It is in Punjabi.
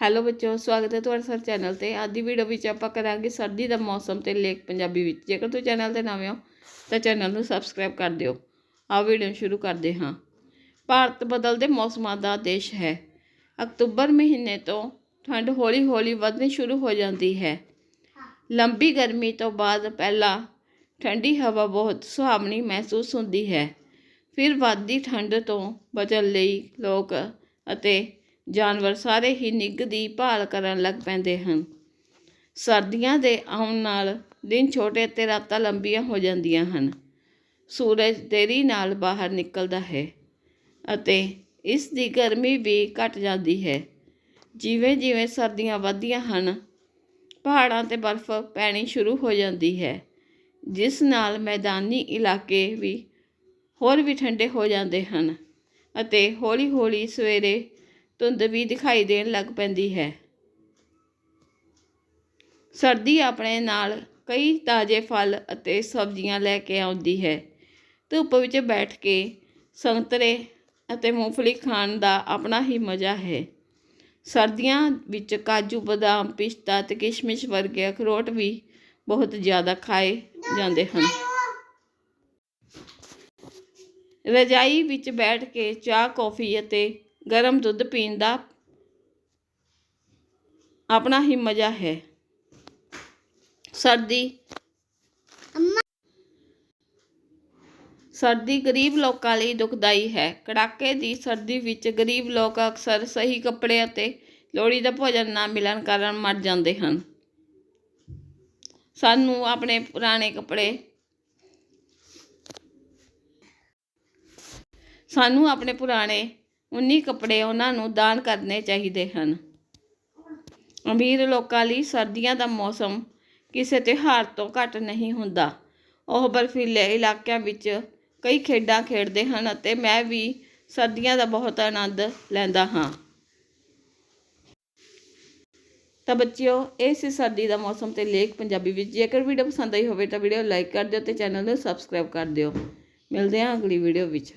ਹੈਲੋ ਬੱਚਿਓ, ਸਵਾਗਤ ਹੈ ਤੁਹਾਡਾ ਸਰ ਚੈਨਲ ਤੇ। ਅੱਜ ਦੀ ਵੀਡੀਓ ਵਿੱਚ ਆਪਾਂ ਕਰਾਂਗੇ ਸਰਦੀ ਦਾ ਮੌਸਮ ਤੇ ਲੇਖ ਪੰਜਾਬੀ ਵਿੱਚ। ਜੇਕਰ ਤੁਸੀਂ ਚੈਨਲ ਤੇ ਨਵੇਂ ਹੋ, ਤਾਂ ਚੈਨਲ ਨੂੰ ਸਬਸਕ੍ਰਾਈਬ ਕਰ ਦਿਓ। ਆਓ ਵੀਡੀਓ ਸ਼ੁਰੂ ਕਰਦੇ ਹਾਂ। ਭਾਰਤ ਬਦਲਦੇ ਮੌਸਮਾਂ ਦਾ ਦੇਸ਼ ਹੈ। ਅਕਤੂਬਰ ਮਹੀਨੇ ਤੋਂ ਠੰਡ ਹੌਲੀ-ਹੌਲੀ ਵਧਣੀ ਸ਼ੁਰੂ ਹੋ ਜਾਂਦੀ ਹੈ। ਲੰਬੀ ਗਰਮੀ ਤੋਂ ਬਾਅਦ ਪਹਿਲਾਂ ਠੰਡੀ ਹਵਾ ਬਹੁਤ ਸੁਹਾਵਣੀ ਮਹਿਸੂਸ ਹੁੰਦੀ ਹੈ। ਫਿਰ ਵੱਧਦੀ ਠੰਡ ਤੋਂ ਬਚਣ ਲਈ ਲੋਕ ਅਤੇ ਜਾਨਵਰ ਸਾਰੇ ਹੀ ਨਿੱਘ ਦੀ ਭਾਲ ਕਰਨ ਲੱਗ ਪੈਂਦੇ ਹਨ। ਸਰਦੀਆਂ ਦੇ ਆਉਣ ਨਾਲ ਦਿਨ ਛੋਟੇ ਅਤੇ ਰਾਤਾਂ ਲੰਬੀਆਂ ਹੋ ਜਾਂਦੀਆਂ ਹਨ। ਸੂਰਜ ਦੇਰੀ ਨਾਲ ਬਾਹਰ ਨਿਕਲਦਾ ਹੈ ਅਤੇ ਇਸ ਦੀ ਗਰਮੀ ਵੀ ਘਟ ਜਾਂਦੀ ਹੈ। ਜਿਵੇਂ ਜਿਵੇਂ ਸਰਦੀਆਂ ਵੱਧਦੀਆਂ ਹਨ, ਪਹਾੜਾਂ ਤੇ ਬਰਫ਼ ਪੈਣੀ ਸ਼ੁਰੂ ਹੋ ਜਾਂਦੀ ਹੈ, ਜਿਸ ਨਾਲ ਮੈਦਾਨੀ ਇਲਾਕੇ ਵੀ ਹੋਰ ਵੀ ਠੰਡੇ ਹੋ ਜਾਂਦੇ ਹਨ ਅਤੇ ਹੌਲੀ-ਹੌਲੀ ਸਵੇਰੇ ਧੁੰਦ ਵੀ ਦਿਖਾਈ ਦੇਣ ਲੱਗ ਪੈਂਦੀ ਹੈ। ਸਰਦੀ ਆਪਣੇ ਨਾਲ ਕਈ ਤਾਜ਼ੇ ਫਲ ਅਤੇ ਸਬਜ਼ੀਆਂ ਲੈ ਕੇ ਆਉਂਦੀ ਹੈ। ਧੁੱਪ ਵਿੱਚ ਬੈਠ ਕੇ ਸੰਤਰੇ ਅਤੇ ਮੂੰਗਫਲੀ ਖਾਣ ਦਾ ਆਪਣਾ ਹੀ ਮਜ਼ਾ ਹੈ। ਸਰਦੀਆਂ ਵਿੱਚ ਕਾਜੂ, ਬਦਾਮ, ਪਿਸਤਾ ਤੇ ਕਿਸ਼ਮਿਸ਼ ਵਰਗੇ ਅਖਰੋਟ ਵੀ ਬਹੁਤ ਜ਼ਿਆਦਾ ਖਾਏ ਜਾਂਦੇ ਹਨ। ਰਜਾਈ ਵਿੱਚ ਬੈਠ ਕੇ ਚਾਹ, ਕੌਫੀ ਅਤੇ ਗਰਮ ਦੁੱਧ ਪੀਣ ਦਾ ਆਪਣਾ ਹੀ ਮਜ਼ਾ ਹੈ। ਸਰਦੀ। ਸਰਦੀ ਗਰੀਬ ਲੋਕਾਂ ਲਈ ਦੁਖਦਾਈ ਹੈ। ਕੜਾਕੇ ਦੀ ਸਰਦੀ ਵਿੱਚ ਗਰੀਬ ਲੋਕ ਅਕਸਰ ਸਹੀ ਕੱਪੜੇ ਅਤੇ ਲੋੜੀ ਦਾ ਭੋਜਨ ਨਾ ਮਿਲਣ ਕਾਰਨ ਮਰ ਜਾਂਦੇ ਹਨ। ਸਾਨੂੰ ਆਪਣੇ ਪੁਰਾਣੇ ਕੱਪੜੇ ਸਾਨੂੰ ਆਪਣੇ ਪੁਰਾਣੇ ਉਨੀ ਕੱਪੜੇ ਉਹਨਾਂ ਨੂੰ ਦਾਨ ਕਰਨੇ ਚਾਹੀਦੇ ਹਨ। ਅਮੀਰ ਲੋਕਾਂ ਲਈ ਸਰਦੀਆਂ ਦਾ ਮੌਸਮ ਕਿਸੇ ਤਿਉਹਾਰ ਤੋਂ ਘੱਟ ਨਹੀਂ ਹੁੰਦਾ। ਉਹ ਬਰਫੀਲੇ ਇਲਾਕਿਆਂ ਵਿੱਚ ਕਈ ਖੇਡਾਂ ਖੇਡਦੇ ਹਨ ਅਤੇ ਮੈਂ ਵੀ ਸਰਦੀਆਂ ਦਾ ਬਹੁਤ ਆਨੰਦ ਲੈਂਦਾ ਹਾਂ। ਤਾਂ ਬੱਚਿਓ ਇਹ ਸੀ ਸਰਦੀ ਦਾ ਮੌਸਮ ਤੇ ਲੇਖ ਪੰਜਾਬੀ ਵਿੱਚ ਜੇਕਰ ਵੀਡੀਓ ਪਸੰਦ ਆਈ ਹੋਵੇ ਤਾਂ ਵੀਡੀਓ ਲਾਈਕ ਕਰ ਦਿਓ ਤੇ ਚੈਨਲ ਨੂੰ ਸਬਸਕ੍ਰਾਈਬ ਕਰ ਦਿਓ। ਮਿਲਦੇ ਹਾਂ ਅਗਲੀ ਵੀਡੀਓ ਵਿੱਚ।